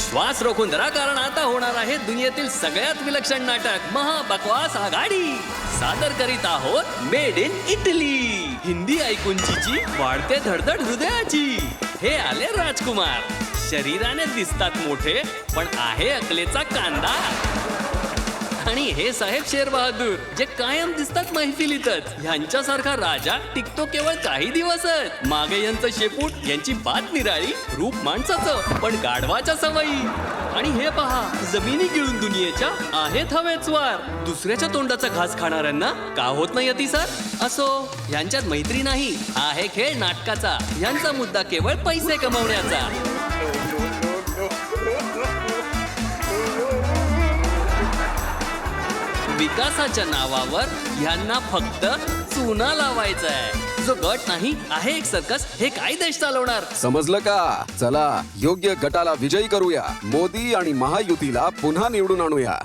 श्वास रोखून धरा कारण आता होणार आहे दुनियेतील सगळ्यात विलक्षण नाटक महाबकवास आघाडी. सादर करीत आहोत मेड इन इटली हिंदी ऐकूनची वाढते धडधड हृदयाची. हे आले राजकुमार. शरीराने दिसतात मोठे पण आहे अकलेचा कांदा. आणि हे साहेब शेर बहादूर जे कायम दिसतात मैफिलीतच. ह्यांच्यासारखा राजा टिकतो केवळ काही दिवसच. मागे यांचं शेपूट यांची बात निराळी रूप माणसाचं पण गाढवाच्या सवयी. आणि हे पहा जमिनी गिळून दुनियेच्या आहेत हवेच वार दुसऱ्याच्या तोंडाचा घास खाणाऱ्यांना का होत नाही अतिसार? असो यांच्यात मैत्री नाही आहे खेळ नाटकाचा. यांचा मुद्दा केवळ पैसे कमवण्याचा. विकासाच्या नावावर ह्यांना फक्त चुना लावायचा आहे जो गट नाही आहे एक सर्कस हे काय देश चालवणार? समजलं का? चला योग्य गटाला विजयी करूया. मोदी आणि महायुतीला पुन्हा निवडून आणूया.